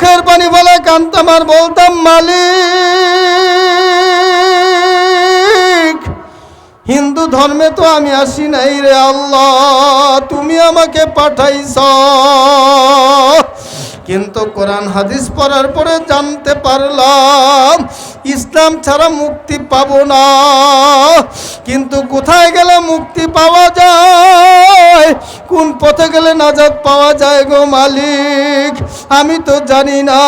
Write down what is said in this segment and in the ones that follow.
চোখের পানি বলে কান্তাম বলতাম, মালিক, হিন্দু ধর্মে তো আমি আসি নাই রে আল্লাহ, তুমি আমাকে পাঠাইছ। কিন্তু কোরআন হাদিস পড়ার পরে জানতে পারলাম, ইসলাম ছাড়া মুক্তি পাবো না। কিন্তু কোথায় গেলে মুক্তি পাওয়া যায়? কোন পথে গেলে নাজাদ পাওয়া যায় গো মালিক? আমি তো জানি না,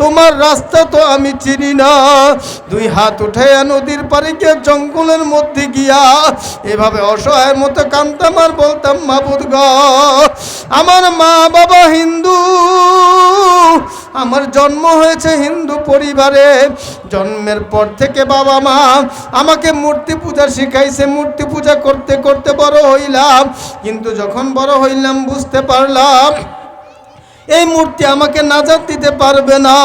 তোমার রাস্তা তো আমি চিনি না। দুই হাত উঠে নদীর পাড়ে গিয়ে জঙ্গলের মধ্যে গিয়া এভাবে অসহায় মতো কান্তাম আর বলতাম, মাবুদ গ, আমার মা বাবা হিন্দু, আমার জন্ম হয়েছে হিন্দু পরিবারে। জন্মের পর থেকে বাবা মা আমাকে মূর্তি পূজা শিখাইছে, মূর্তি পূজা করতে করতে বড় হইলাম। কিন্তু যখন বড় হইলাম, বুঝতে পারলাম এই মূর্তি আমাকে নাজাত দিতে পারবে না।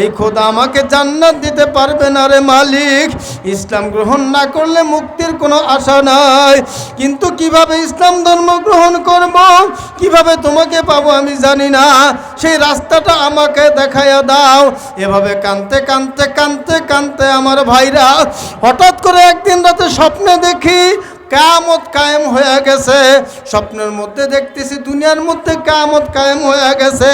এই খোদা আমাকে জান্নাত দিতে পারবে না রে মালিক। ইসলাম গ্রহণ না করলে মুক্তির কোনো আশা নাই। কিন্তু কীভাবে ইসলাম ধর্ম গ্রহণ করব? কীভাবে তোমাকে পাবো আমি জানি না। সেই রাস্তাটা আমাকে দেখাইয়া দাও। এভাবে কানতে কানতে কানতে কানতে আমার ভাইরা হঠাৎ করে একদিন রাতে স্বপ্নে দেখি কামত কায়েম হয়ে গেছে। স্বপ্নের মধ্যে দেখতেছি, দুনিয়ার মধ্যে কামত কায়েম হয়ে গেছে।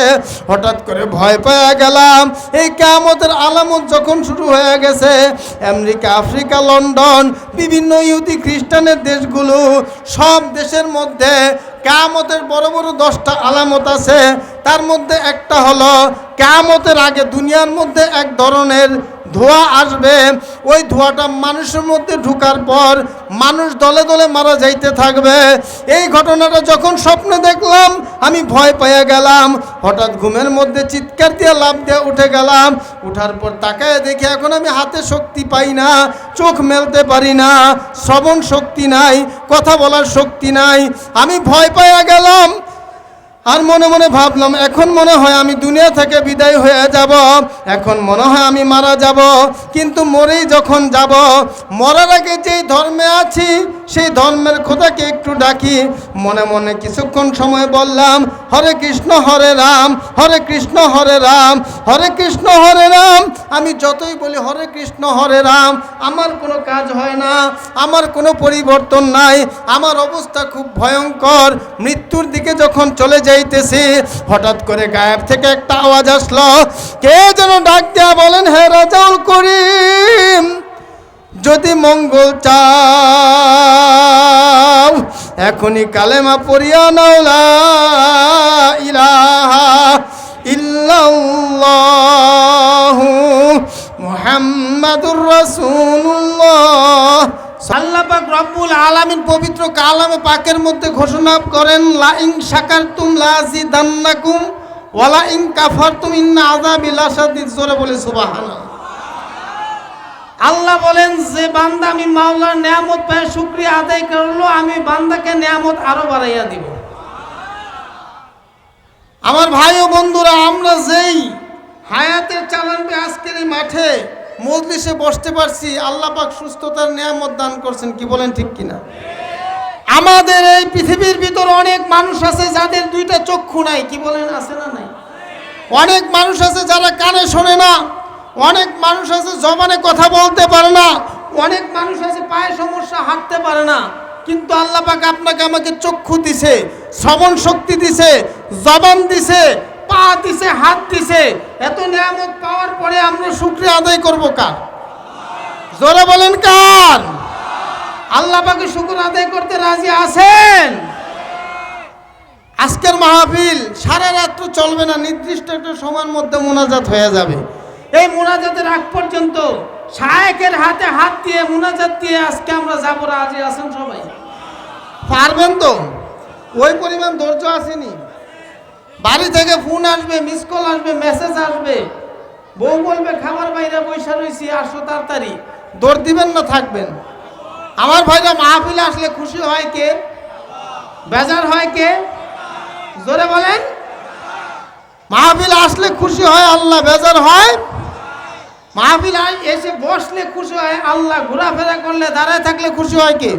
হঠাৎ করে ভয় পেয়ে গেলাম। এই কামতের আলামত যখন শুরু হয়ে গেছে, আমেরিকা, আফ্রিকা, লন্ডন, বিভিন্ন ইহুদি খ্রিস্টানের দেশগুলো, সব দেশের মধ্যে কামতের বড় বড় দশটা আলামত আছে। তার মধ্যে একটা হলো কামতের আগে দুনিয়ার মধ্যে এক ধরনের ধোঁয়া আসবে, ওই ধোঁয়াটা মানুষের মধ্যে ঢুকার পর মানুষ দলে দলে মারা যাইতে থাকবে। এই ঘটনাটা যখন স্বপ্নে দেখলাম, আমি ভয় পাইয়া গেলাম। হঠাৎ ঘুমের মধ্যে চিৎকার দিয়ে লাভ দিয়ে উঠে গেলাম। উঠার পর তাকায় দেখি এখন আমি হাতে শক্তি পাই না, চোখ মেলতে পারি না, শ্রবণ শক্তি নাই, কথা বলার শক্তি নাই। আমি ভয় পাইয়া গেলাম। আর মনে মনে ভাবলাম, এখন মনে হয় আমি দুনিয়া থেকে বিদায় হয়ে যাব, এখন মনে হয় আমি মারা যাব। কিন্তু মরেই যখন যাব, মরার আগে যেই ধর্মে আছি, সেই ধর্মের খোদাকে একটু ডাকি। মনে মনে কিছুক্ষণ সময় বললাম হরে কৃষ্ণ, হরে রাম, হরে কৃষ্ণ, হরে রাম, হরে কৃষ্ণ, হরে রাম। আমি যতই বলি হরে কৃষ্ণ, হরে রাম, আমার কোনো কাজ হয় না, আমার কোনো পরিবর্তন নাই, আমার অবস্থা খুব ভয়ঙ্কর। মৃত্যুর দিকে যখন চলে যাইতেছি, হঠাৎ করে গায়েব থেকে একটা আওয়াজ আসলো, কে যেন ডাক দেয়া বলেন হ্যাঁ রাজাউল করিম, যদি মঙ্গল চাও এখনই কালেমা পড়িয়া নাও, লা ইলাহা ইল্লাল্লাহু মুহাম্মাদুর রাসূলুল্লাহ। আল্লাহ পাক রব্বুল আলামিন পবিত্র কালামে পাকের মধ্যে ঘোষণা করেন, লা ইন শাকারতুম লা আযিদান্নাকুম ওয়ালা ইন কাফারতুম, ইন্না আযাবি লাশাদীদ। জোরে বলে সুবহানাল্লাহ। আল্লাহ বলেন, যে বান্দা আমি মাওলার নিয়ামত পেয়ে শুক্রিয়া আদায় করল, আমি বান্দাকে নিয়ামত আরও বাড়াইয়া দিব। আমার ভাই ও বন্ধুরা, আমরা যেই হায়াতের চালানবে আজকের এই মাঠে মজলিসে বসতে পারছি, আল্লাহ পাক সুস্থতার নিয়ামত দান করছেন, কি বলেন ঠিক কিনা? আমাদের এই পৃথিবীর ভিতর অনেক মানুষ আছে যাদের দুইটা চক্ষু নাই, কি বলেন, আছে না নাই? অনেক মানুষ আছে যারা কানে শোনে না অনেক মানুষ আছে জবানে কথা বলতে পারে না, অনেক মানুষ আছে পায়ে সমস্যা, হাঁটতে পারে না। কিন্তু আল্লাহ পাক আপনাকে আমাকে চক্ষু দিছে, শ্রবণ শক্তি দিছে, জবান দিছে, পা দিছে, হাত দিছে। এত নিয়ামত পাওয়ার পরে আমরা শুক্রিয়া আদায় করব কার? জোরে বলেন কার? আল্লাহ পাকে আদায় করতে রাজি আছেন? আজকের মাহফিল সারা রাত্র চলবে না, নির্দিষ্ট একটা সময়ের মধ্যে মোনাজাত হয়ে যাবে। এই মোনাজাতের আগ পর্যন্ত শায়েকের হাতে হাত দিয়ে মোনাজাত দিয়ে আজকে আমরা যাব রাজি আছেন সবাই? পারবেন তো? ওই পরিমাণ ধৈর্য আসেনি। বাড়ি থেকে ফোন আসবে মিস কল আসবে মেসেজ আসবে। বউ বলবে, খাবার বাইরে বৈশা রয়েছি আসো তাড়াতাড়ি। দৌড় দিবেন না, থাকবেন। আমার ভাইরা মাহফিলে আসলে খুশি হয় কে? বেজার হয় কে? জোরে বলেন। মাহফিল আসলে খুশি হয়, আল্লাহ বেজার হয়। মাহফিল আই- এসে বসলে খুশি হয়, আল্লাহ ঘোরাফেরা করলে দাঁড়ায় থাকলে খুশি হয় কে?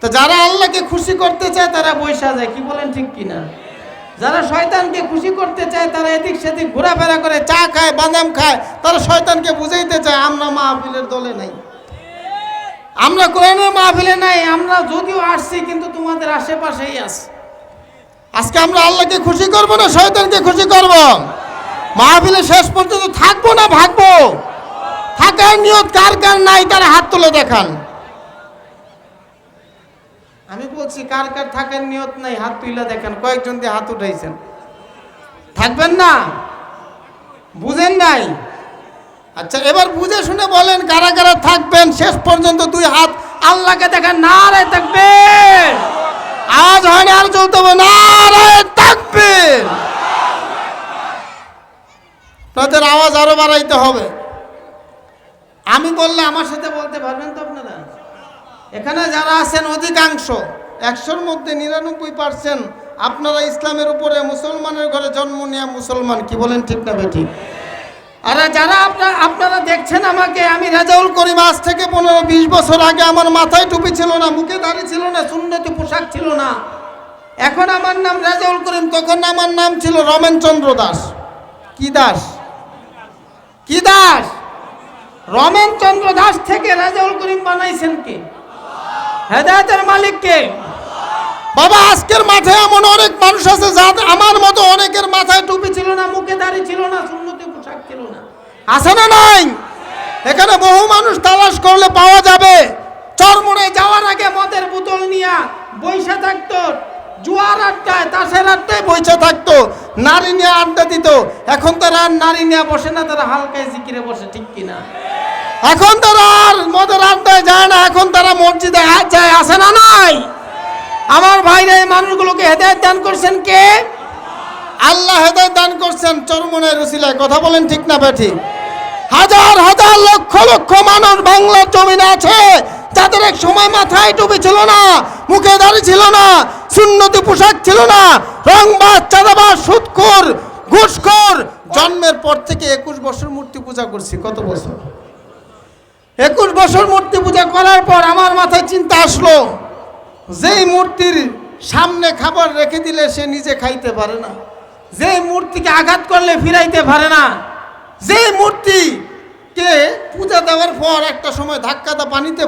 তো যারা আল্লাহকে খুশি করতে চায়, তারা বৈশা যায়, কি বলেন ঠিক কিনা? যারা শয়তানকে খুশি করতে চায়, তারা এদিক সেদিক ঘোরাফেরা করে, চা খায়, বাদাম খায়, তারা শয়তানকে বুঝাইতে চায়, আমরা মাহফিলের দলে নাই। আমরা কোরআনের মাহফিলে নাই, আমরা যদিও আসছি, কিন্তু তোমাদের আশেপাশেই আছি। আজকে আমরা আল্লাহকে খুশি করব না, শয়তানকে খুশি করব? মাহফিলে শেষ পর্যন্ত থাকব না ভাগবো? থাকার নিয়ত কার কার নাই তারা হাত তুলে দেখান। আমি বলছি কার কার থাকার নিয়ত নাই হাত তুলে দেখেন কয়েকজন দিয়ে হাত উঠাইছেন। থাকবেন না? বুঝেন নাই? আচ্ছা এবার বুঝে শুনে বলেন কারা কারা থাকবেন শেষ পর্যন্ত দুই হাত আল্লাহকে দেখেন না রে থাকবেন। আওয়াজ হয় না আর চলতে হবে না রে থাকবেন। তাদের আওয়াজ আরও বাড়াইতে হবে। আমি বললে আমার সাথে বলতে পারবেন তো আপনারা? এখানে যারা আছেন অধিকাংশ, একশোর মধ্যে নিরানব্বই পার্সেন্ট আপনারা ইসলামের উপরে মুসলমানের ঘরে জন্ম নেওয়া মুসলমান, কি বলেন ঠিক না বেঠিক আর যারা আপনার আপনারা দেখছেন আমাকে, আমি রেজাউল করিম আজ থেকে পনেরো বিশ বছর আগে আমার মাথায় টুপি ছিল না, মুখে দাঁড়িয়ে ছিল না, সুন্নতি পোশাক ছিল না। এখন আমার নাম রেজাউল করিম, তখন আমার নাম ছিল রমেন চন্দ্র দাস। কি দাস? কি দাস? রমেন চন্দ্র দাস থেকে রাজাউল করিম বানাইছেন কে? হেদায়তের মালিক কে? বাবা, আজকের মাঠে এমন অনেক মানুষ আছে যাদের আমার মতো অনেকের মাথায় টুপি ছিল না, মুখে দাড়ি ছিল না, সুন্নতি পোশাক ছিল না। আছে না নাই? এখানে বহু মানুষ তালাশ করলে পাওয়া যাবে। চরমনে যাওয়ার আগে মদের বোতল নিয়ে বৈশা থাকতো। জুয়ার আড্ডায় তাসের আড্ডায় বৈশা থাকতো, নারী নিয়ে আড্ডা দিত। এখন তারা আর নারী নিয়ে বসে না, তারা হালকায় জিকিরে বসে, ঠিক কিনা? এখন তারা আর মদের আড্ডায় যায় না, এখন তারা মসজিদে যায় আসে না নাই? আমার ভাইরা এই মানুষগুলোকে হেদায়ত দান করছেন কে? আল্লাহ হেদায়ত দান করছেন চরমনের রসিলায় কথা বলেন ঠিক না বেঠি হাজার হাজার লক্ষ লক্ষ মানুষ বাংলার জমিনে আছে, যাদের এক সময় মাথায় টুপি ছিল না, মুখে দাড়ি ছিল না সুন্নতি পোশাক ছিল না। রংবাজ, চাঁদাবাজ, সুৎখোর, ঘুষখোর। জন্মের পর থেকে একুশ বছর মূর্তি পূজা করছি। কত বছর? একুশ বছর মূর্তি পূজা করার পর আমার মাথায় চিন্তা আসলো, যেই মূর্তির সামনে খাবার রেখে দিলে সে নিজে খাইতে পারে না। যেই মূর্তিকে আঘাত করলে ফিরাইতে পারে না। যেই মূর্তিকে পূজা দেওয়ার পর একটা সময় ধাক্কাটা পানিতে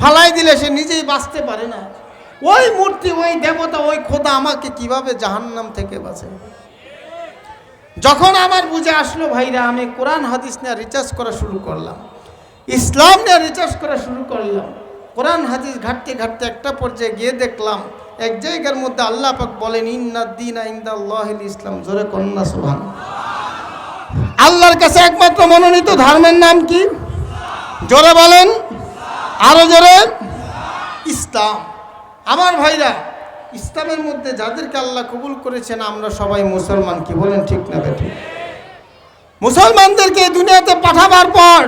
ফালাই দিলে সে নিজেই বাঁচতে পারে না। ওই মূর্তি, ওই দেবতা, ওই খোদা আমাকে কীভাবে জাহান্নাম থেকে বাঁচে? যখন আমার বুঝে আসলো, ভাইরা, আমি কোরআন, হাদিস নিয়ে রিচার্জ করা শুরু করলাম। ইসলাম নিয়ে রিচার্জ করা শুরু করলাম। কোরআন, হাদিস ঘাটতে ঘাটতে একটা পর্যায়ে গিয়ে দেখলাম, এক জায়গার মধ্যে আল্লাহ পাক বলেন, ইন্না দিন ইন্দাল্লাহিল ইসলাম। জোরে কন্যা সুবহান। আল্লাহর কাছে একমাত্র মনোনীত ধর্মের নাম কি? জোরে বলেন। আরও জোরে। ইসলাম। আমার ভাইরা, ইসলামের মধ্যে যাদেরকে আল্লাহ কবুল করেছেন, আমরা সবাই মুসলমান কি বলেন ঠিক না বেঠি? মুসলমানদেরকে দুনিয়াতে পাঠাবার পর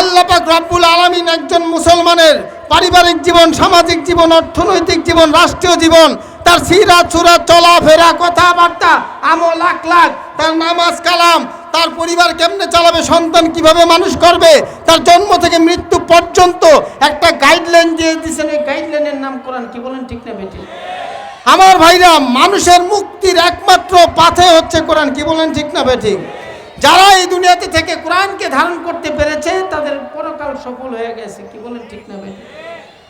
আল্লাহ পাক রব্বুল আলমিন একজন মুসলমানের পারিবারিক জীবন, সামাজিক জীবন, অর্থনৈতিক জীবন, রাষ্ট্রীয় জীবন, তার সিরা চুরা চলাফেরা, কথাবার্তা, আমল লাখ লাখ তার নামাজ, কালাম তার পরিবার কেমনে চালাবে, সন্তান কীভাবে মানুষ করবে, তার জন্ম থেকে মৃত্যু পর্যন্ত একটা গাইডলাইন দিয়ে দিয়েছেন। এই গাইডলাইনের নাম কোরআন, কি বলেন ঠিক না বেটি আমার ভাইরা, মানুষের মুক্তির একমাত্র পাথে হচ্ছে কোরআন, কি বলেন ঠিক না বেঠিক? যারা এই দুনিয়াতে থেকে কোরআনকে ধারণ করতে পেরেছে, তাদের পরকাল সফল হয়ে গেছে, কি বলেন ঠিক না বেঠিক?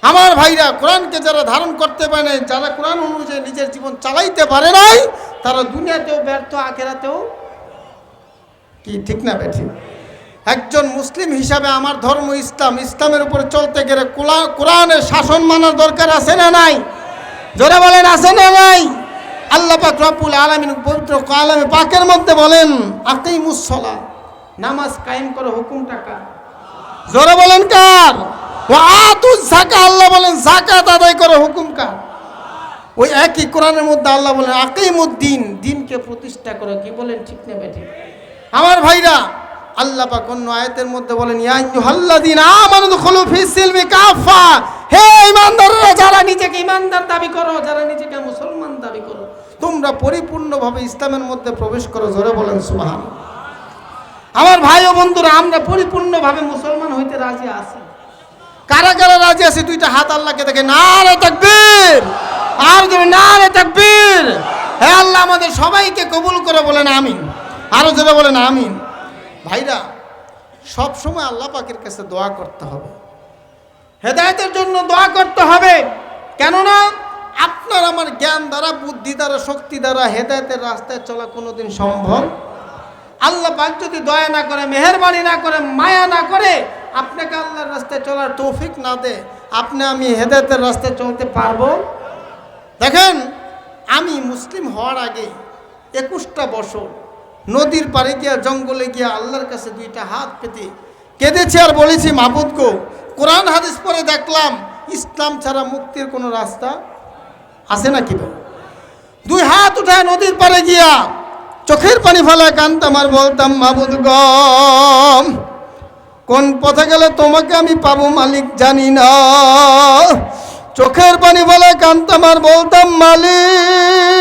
আমার ভাইরা, কোরআনকে যারা ধারণ করতে পারে নাই, যারা কোরআন অনুযায়ী নিজের জীবন চালাইতে পারে নাই, তারা দুনিয়াতেও ব্যর্থ, আখেরাতেও কি ঠিক না বেঠিক একজন মুসলিম হিসাবে আমার ধর্ম ইসলাম, ইসলামের উপরে চলতে গেলে কোরআনের শাসন মানার দরকার আছে না নাই? জোরে বলেন, আছে না নাই? আল্লাহ পাক রব্বুল আলামিন পবিত্র কালামে পাকের মধ্যে বলেন আকিমুসসালা নামাজ কায়েম করো হুকুম টাকা জোরে বলেন কার? ও আতুজ জাকা আল্লাহ বলেন জাকাত আদায় করো, হুকুম কার? ওই একই কোরআনের মধ্যে আল্লাহ বলেন আকিমুদ্দিন দিনকে প্রতিষ্ঠা করো, কি বলেন ঠিক না বেঠিক আমার ভাইরা, আল্লাহ পাক অন্য আয়াতের মধ্যে বলেন, ইয়া আইয়ুহাল্লাযীনা আমানু দুখুলু ফিস সিলমি কাফা হে ঈমানদাররা, যারা নিজেকে ঈমানদার দাবি করো, যারা নিজেকে মুসলমান দাবি করো, তোমরা পরিপূর্ণভাবে ইসলামের মধ্যে প্রবেশ করো, জোরে বলেন সুবহান আমার ভাই ও বন্ধুরা, আমরা পরিপূর্ণভাবে মুসলমান হইতে রাজি আছি। কারা কারা রাজি আছে? দুইটা হাত আল্লাহকে দেখে না রে তাকবীর! আর তুমি না রে তাকবীর! হে আল্লাহ, আমাদের সবাইকে কবুল করে বলেন, আমিন। আরও জোরে বলেন, আমিন। ভাইরা সব সময় আল্লাহ পাকের কাছে দোয়া করতে হবে। হেদায়তের জন্য দোয়া করতে হবে। কেননা, আপনার আমার জ্ঞান দ্বারা, বুদ্ধি দ্বারা, শক্তি দ্বারা হেদায়তের রাস্তায় চলা কোনোদিন সম্ভব। আল্লাহ পাক যদি দয়া না করে, মেহরবানি না করে, মায়া না করে, আপনাকে আল্লাহর রাস্তায় চলার তৌফিক না দে আপনি আমি হেদায়তের রাস্তায় চলতে পারব? দেখেন, আমি মুসলিম হওয়ার আগে একুশটা বছর নদীর পাড়ে গিয়া, জঙ্গলে গিয়া আল্লাহর কাছে দুইটা হাত পেতে কেঁদেছি আর বলেছি, মাহবুদ গো, কোরআন হাদিস পরে দেখলাম, ইসলাম ছাড়া মুক্তির কোনো রাস্তা আছে নাকি দুই হাত উঠায় নদীর পাড়ে গিয়া, চোখের পানি ফেলায় কান্তাম আর বলতাম, মাহবুদ গম কোন পথে গেলে তোমাকে আমি পাবো মালিক জানি না? চোখের পানি ফেলায় কান্তাম আর বলতাম, মালিক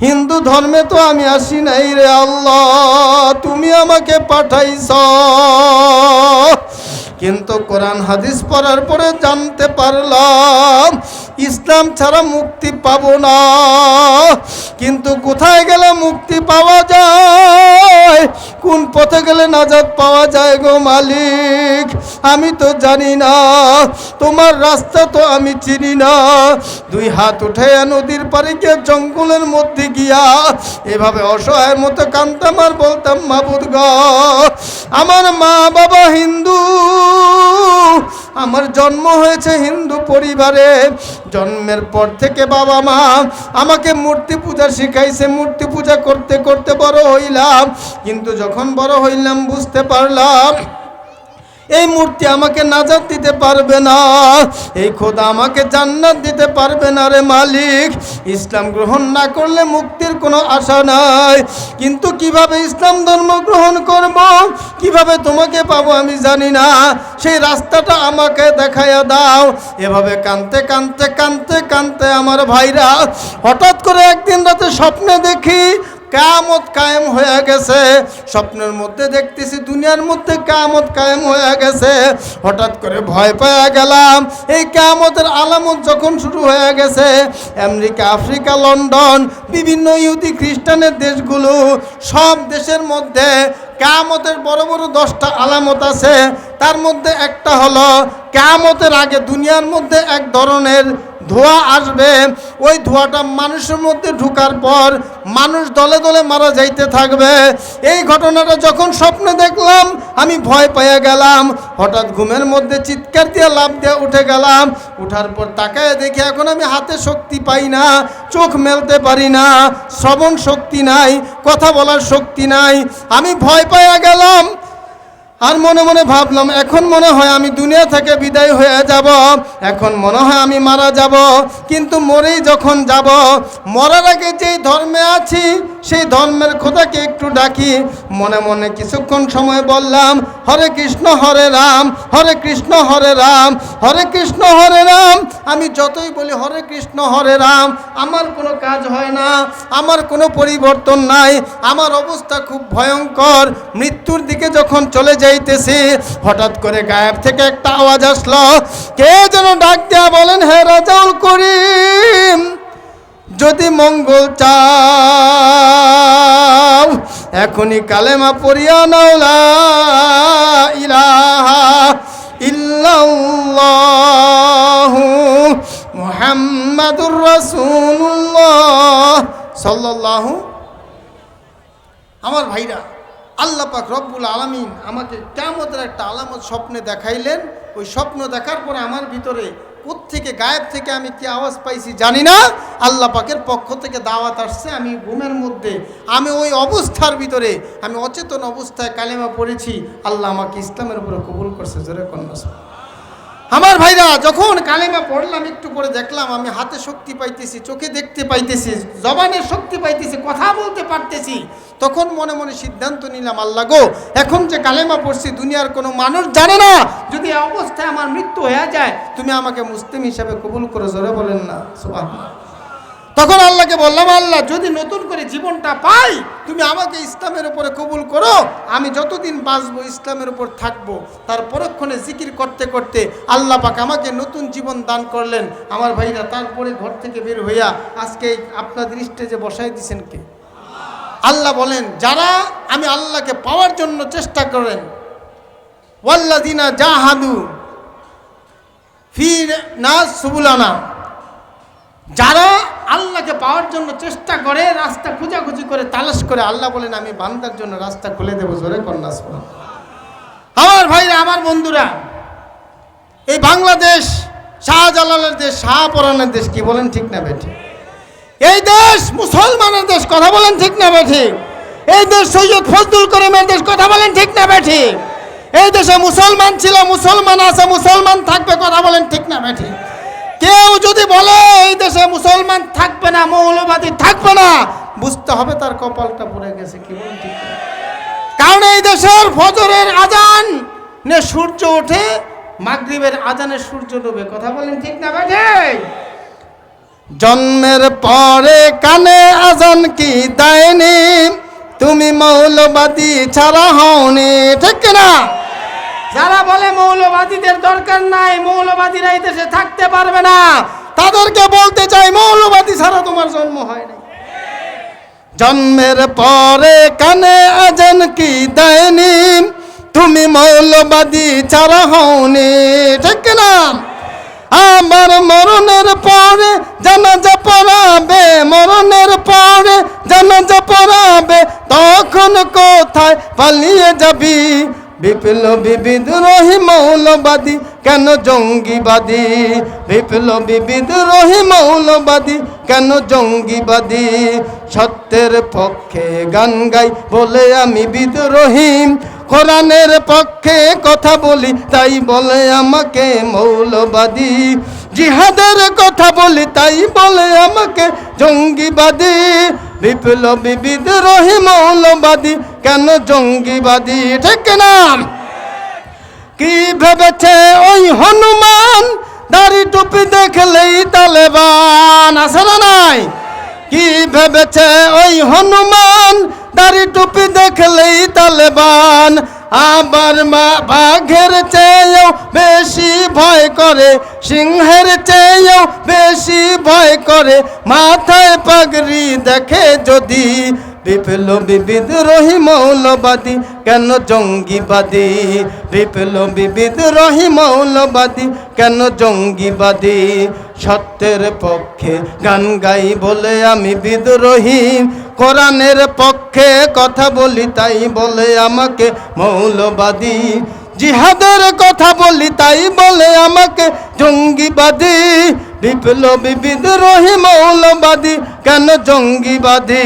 হিন্দু ধর্মে তো আমি আসি নাই রে আল্লাহ, তুমি আমাকে পাঠাইছ। কিন্তু কোরআন হাদিস পড়ার পরে জানতে পারলাম ইসলাম ছাড়া মুক্তি পাব না। কিন্তু কোথায় গেলে মুক্তি পাওয়া যায়? কোন পথে গেলে নাজাদ পাওয়া যায় গো মালিক? আমি তো জানি না। তোমার রাস্তা তো আমি চিনি না। দুই হাত উঠে নদীর পাড়ে গিয়ে জঙ্গলের মধ্যে গিয়া এভাবে অসহায়ের মতো কান্তাম আর বলতাম, মাবুদ গ, আমার মা বাবা হিন্দু, আমার জন্ম হয়েছে হিন্দু পরিবারে। জন্মের পর থেকে বাবা মা আমাকে মূর্তি পূজা শিখাইছে, মূর্তি পূজা করতে করতে বড় হইলাম। কিন্তু যখন বড় হইলাম, বুঝতে পারলাম এই মূর্তি আমাকে নাজাত দিতে পারবে না। এই খোদা আমাকে জান্নাত দিতে পারবে না রে মালিক। ইসলাম গ্রহণ না করলে মুক্তির কোনো আশা নাই। কিন্তু কীভাবে ইসলাম ধর্ম গ্রহণ করব? কীভাবে তোমাকে পাবো আমি জানি না। সেই রাস্তাটা আমাকে দেখাইয়া দাও। এভাবে কানতে কানতে কানতে কানতে আমার ভাইরা, হঠাৎ করে একদিন রাতে স্বপ্নে দেখি কামত কায়েম হয়ে গেছে। স্বপ্নের মধ্যে দেখতেছি, দুনিয়ার মধ্যে কামত কায়েম হয়ে গেছে। হঠাৎ করে ভয় পেয়ে গেলাম। এই কামতের আলামত যখন শুরু হয়ে গেছে, আমেরিকা, আফ্রিকা, লন্ডন, বিভিন্ন ইহুদি খ্রিস্টানের দেশগুলো, সব দেশের মধ্যে কামতের বড় বড় দশটা আলামত আছে। তার মধ্যে একটা হলো কামতের আগে দুনিয়ার মধ্যে এক ধরনের ধোঁয়া আসবে। ওই ধোঁয়াটা মানুষের মধ্যে ঢুকার পর মানুষ দলে দলে মারা যাইতে থাকবে। এই ঘটনাটা যখন স্বপ্নে দেখলাম, আমি ভয় পেয়ে গেলাম। হঠাৎ ঘুমের মধ্যে চিৎকার দিয়ে লাভ দিয়ে উঠে গেলাম। উঠার পর তাকায় দেখি এখন আমি হাতে শক্তি পাই না, চোখ মেলতে পারি না, শ্রবণ শক্তি নাই, কথা বলার শক্তি নাই। আমি ভয় পাইয়া গেলাম। আর মনে মনে ভাবলাম, এখন মনে হয় আমি দুনিয়া থেকে বিদায় হয়ে যাব, এখন মনে হয় আমি মারা যাব। কিন্তু মরেই যখন যাব, মরার আগে যেই ধর্মে আছি, সেই ধর্মের খোদাকে একটু ডাকি। মনে মনে কিছুক্ষণ সময় বললাম, হরে কৃষ্ণ, হরে রাম, হরে কৃষ্ণ, হরে রাম, হরে কৃষ্ণ, হরে রাম। আমি যতই বলি, হরে কৃষ্ণ, হরে রাম, আমার কোনো কাজ হয় না, আমার কোনো পরিবর্তন নাই। আমার অবস্থা খুব ভয়ঙ্কর। মৃত্যুর দিকে যখন চলে যাইতেছি হঠাৎ করে গায়েব থেকে একটা আওয়াজ আসলো। কে যেন ডাক দেয়া বলেন, হে রাজাউল করিম, যদি মঙ্গল চাও, এখনই কালেমা পড়িয়া নাও, লা ইলাহা ইল্লাল্লাহু মুহাম্মাদুর রাসূলুল্লাহ সাল্লাল্লাহু আমার ভাইরা আল্লাহ পাক রব্বুল আলমিন আমাকে কেমতের একটা আলামত স্বপ্নে দেখাইলেন। ওই স্বপ্ন দেখার পরে আমার ভিতরে থেকে গায়েব থেকে আমি কি আওয়াজ পাইছি জানি না। আল্লাহ পাকের পক্ষ থেকে দাওয়াত আসছে, আমি ঘুমের মধ্যে, আমি ওই অবস্থার ভিতরে, আমি অচেতন অবস্থায় কালেমা পড়েছি। আল্লাহ আমাকে ইসলামের উপরে কবুল করছে, জোরে কন্যা আমার ভাইরা, যখন কালেমা পড়লাম, একটু করে দেখলাম আমি হাতে শক্তি পাইতেছি, চোখে দেখতে পাইতেছি জবানের শক্তি পাইতেছি, কথা বলতে পারতেছি, তখন মনে মনে সিদ্ধান্ত নিলাম, আল্লাহ গো, এখন যে কালেমা পড়ছি, দুনিয়ার কোনো মানুষ জানে না, যদি অবস্থায় আমার মৃত্যু হয়ে যায়, তুমি আমাকে মুসলিম হিসাবে কবুল করে, জোরে বলেন না, সুবহানাল্লাহ। তখন আল্লাহকে বললাম, আল্লাহ, যদি নতুন করে জীবনটা পাই, তুমি আমাকে ইসলামের উপরে কবুল করো। আমি যতদিন বাঁচবো ইসলামের উপর থাকব। তার পরক্ষণে জিকির করতে করতে আল্লাহ পাক আমাকে নতুন জীবন দান করলেন। আমার ভাইরা, তারপরে ঘর থেকে বের হইয়া আজকে আপনাদের স্টেজে বসাই দিছেন কে? আল্লাহ বলেন, যারা আমি আল্লাহকে পাওয়ার জন্য চেষ্টা করেন ওয়াল্লাদিনা জাহাদু ফির না সুবুলানা যারা আল্লাহকে পাওয়ার জন্য চেষ্টা করে, রাস্তা খুঁজাখুঁজি করে, তালাশ করে, আল্লাহ বলেন, আমি বান্দার জন্য রাস্তা খুলে দেবো, জোরে কন্যা আমার ভাইরা, আমার বন্ধুরা, এই বাংলাদেশ, শাহজালালের দেশ, শাহপরানের দেশ, কি বলেন ঠিক না বেঠি? এই দেশ মুসলমানের দেশ, কথা বলেন ঠিক না বেঠি? এই দেশ সৈয়দ ফজলুল করিমের দেশ, কথা বলেন ঠিক না বেঠি? এই দেশে মুসলমান ছিল, মুসলমান আছে, মুসলমান থাকবে, কথা বলেন ঠিক না বেঠি? কেউ যদি বলে, এই দেশে মুসলমান থাকবে না, মৌলবাদী থাকবে না, বুঝতে হবে তার কপালটা পড়ে গেছে কি কারণ এই দেশের ফজরের আজান নে সূর্য ওঠে, মাগরিবের আজানে সূর্য ডুবে। কথা বলেন ঠিক না বেঠে জন্মের পরে কানে আজান কি দেয়নি? তুমি মৌলবাদী ছাড়া হওনি, ঠিক না যারা বলে মৌলবাদীদের দরকার নাই, মৌলবাদীরা এই দেশে থাকতে পারবে না। তাদেরকে বলতে চাই, মৌলবাদী ছাড়া তোমার জন্ম হয় হয়নি জন্মের পরে কানে আজান কি দেয়নি? তুমি মৌলবাদী ছাড়া হওনি, ঠিক না? আমার মরণের পরে জানাজা পড়াবে, মরণের পরে জানাজা পড়াবে, তখন কোথায় পালিয়ে যাবি? বিপ্লবী বিদ্রোহী মৌলবাদী, কেন জঙ্গিবাদী? বিপ্লবী বিদ্রোহী মৌলবাদী, কেন জঙ্গিবাদী? সত্যের পক্ষে গান গাই বলে আমি বিদ্রোহী। কোরআনের পক্ষে কথা বলি, তাই বলে আমাকে মৌলবাদী। জিহাদের কথা বলি, তাই বলে আমাকে জঙ্গিবাদী। বিপ্লবী বিদ্রোহী মৌলবাদী কেন জঙ্গিবাদী? ঠিক না কি ভেবেছে ওই হনুমান? দাড়ি টুপি দেখলেই তালেবান, আছে না নাই? কি ভেবেছে ওই হনুমান? দাড়ি টুপি দেখলেই তালেবান, আবার মা বাঘের চেয়েও বেশি ভয় করে, সিংহের চেয়েও বেশি ভয় করে, মাথায় পাগড়ি দেখে যদি বিপ্লবী বিদ্রোহী মৌলবাদী, কেন জঙ্গিবাদী? বিপ্লবী বিদ্রোহী মৌলবাদী, কেন জঙ্গিবাদী? সত্যের পক্ষে গান গাই বলে আমি বিদ্রোহী। কোরআনের পক্ষে কথা বলি তাই বলে আমাকে মৌলবাদী। জিহাদের কথা বলি তাই বলে আমাকে জঙ্গিবাদী। বিপ্লবী বিদ্রোহী মৌলবাদী কেন জঙ্গিবাদী?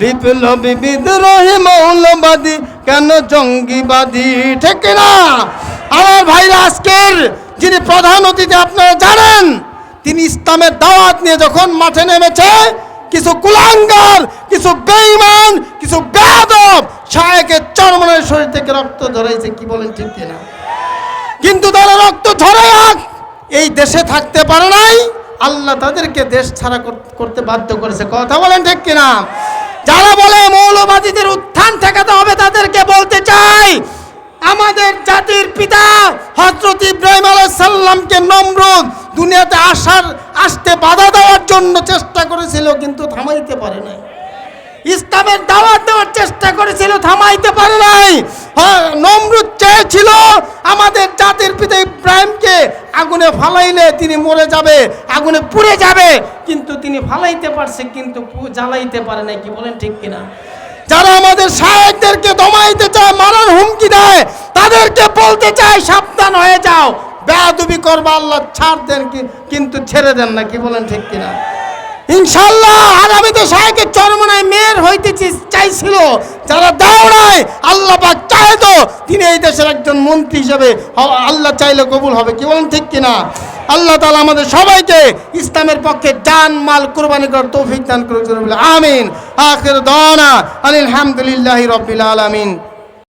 বিপ্লবী বিদ্রোহী মৌলবাদী কেন জঙ্গিবাদী? ঠিক না আমার ভাইরা আজকের যিনি প্রধান অতিথি, আপনারা জানেন, তিনি ইসলামের দাওয়াত নিয়ে যখন মাঠে নেমেছে, কিছু কুলাঙ্গার, কিছু বেঈমান, কিছু বেয়াদব শায়েকের চরমনের শরীর থেকে রক্ত ধরেছে কি বলেন ঠিক কিনা? কিন্তু তারা রক্ত ধরে আক এই দেশে থাকতে পারে নাই, আল্লাহ তাদেরকে দেশ ছাড়া করতে বাধ্য করেছে। কথা বলেন ঠিক কিনা? যারা বলে মৌলবাদীদের উত্থান ঠেকাতে হবে, তাদেরকে বলতে চাই, আমাদের জাতির পিতা হজরত ইব্রাহিম আলাইসাল্লামকে নমরুদ দুনিয়াতে আসার, আসতে বাধা দেওয়ার জন্য চেষ্টা করেছিল, কিন্তু থামাইতে পারে নাই। ইসলামের দাওয়াত দেওয়ার চেষ্টা করেছিল থামাইতে পারে নাই। হ্যাঁ, নমরুদ চেয়েছিল আমাদের জাতির পিতা ইব্রাহিমকে আগুনে ফালাইলে তিনি মরে যাবে আগুনে পুড়ে যাবে কিন্তু তিনি ফালাইতে পারছে কিন্তু জ্বালাইতে পারে নাই কি বলেন ঠিক কিনা? যারা আমাদের সাহেবদেরকে দমাইতে চায় মারার হুমকি দেয় তাদেরকে বলতে চায় সাবধান হয়ে যাও। বেয়াদুবি করবা আল্লাহ ছাড় দেন কিন্তু ছেড়ে দেন না কি বলেন ঠিক কিনা? ইনশাল্লাহ আগামীতে শাহেকের চরমনায় মেয়ের হইতে চাইছিল, যারা দাও নাই, আল্লাহ পাক চায় তো, তিনি এই দেশের একজন মন্ত্রী হিসেবে আল্লাহ চাইলে কবুল হবে, কি বলেন ঠিক কিনা? আল্লাহ তালা আমাদের সবাইকে ইসলামের পক্ষে জান মাল কুরবানি করার তৌফিক দান করে আমিন আখির দানা আলহামদুলিল্লাহ রবিল আলমিন।